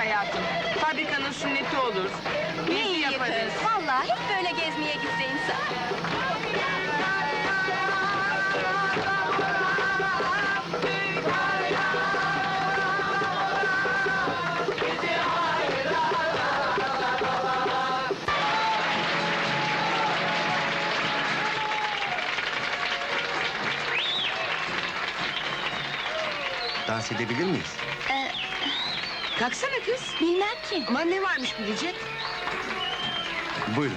Hayatım. Fabrikanın sünneti olur. Ne iyi yaparız. kız. Vallahi hep böyle gezmeye gitse insan. Dans edebilir miyiz? Kalksana kız. Bilmem ki. Aman ne varmış bilecek. Buyurun.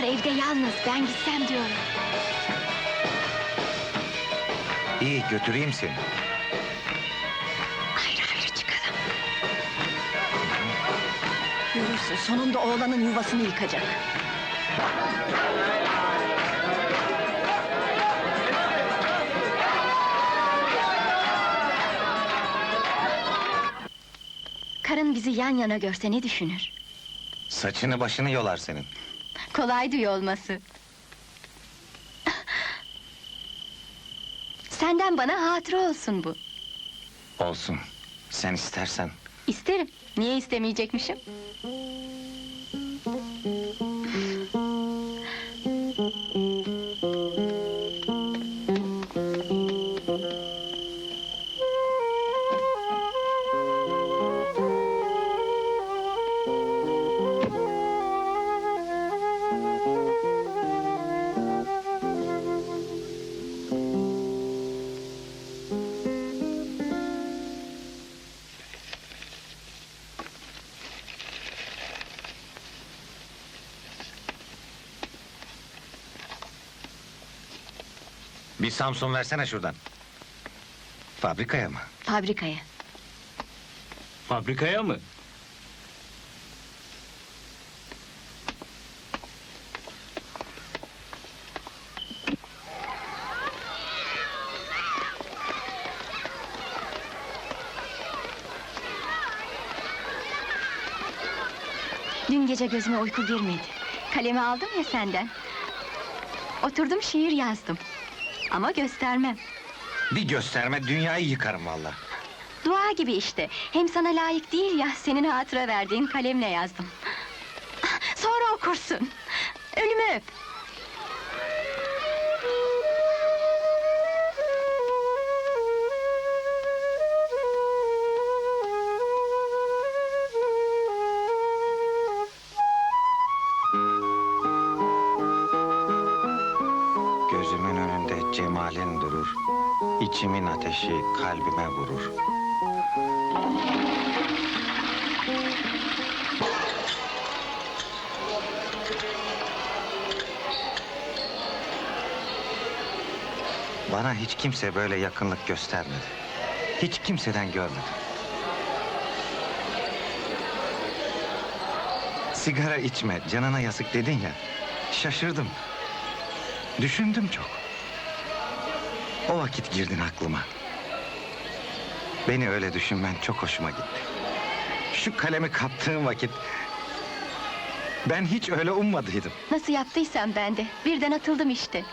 Çocuklar evde yalnız, ben gitsem diyorum. İyi götüreyim seni. Ayrı ayrı çıkalım. Görürsün, sonunda oğlanın yuvasını yıkacak. Karın bizi yan yana görse ne düşünür? Saçını başını yolar senin. Kolay duy olması. Senden bana hatıra olsun bu. Olsun. Sen istersen. İsterim. Niye istemeyecekmişim? Bir Samsun versene şuradan. Fabrikaya mı? Fabrikaya. Fabrikaya mı? Dün gece gözüme uyku girmedi. Kalemi aldım ya senden. Oturdum şiir yazdım. Ama göstermem. Bir gösterme dünyayı yıkarım valla. Dua gibi işte. Hem sana layık değil ya senin hatıra verdiğin kalemle yazdım. Sonra okursun. Ölümü öp. Cemalin durur. İçimin ateşi kalbime vurur. Bana hiç kimse böyle yakınlık göstermedi. Hiç kimseden görmedim. Sigara içme, canına yazık dedin ya. Şaşırdım. Düşündüm çok. O vakit girdin aklıma. Beni öyle düşünmen çok hoşuma gitti. Şu kalemi kaptığın vakit... ...ben hiç öyle ummadıydım. Nasıl yaptıysam ben de. Birden atıldım işte.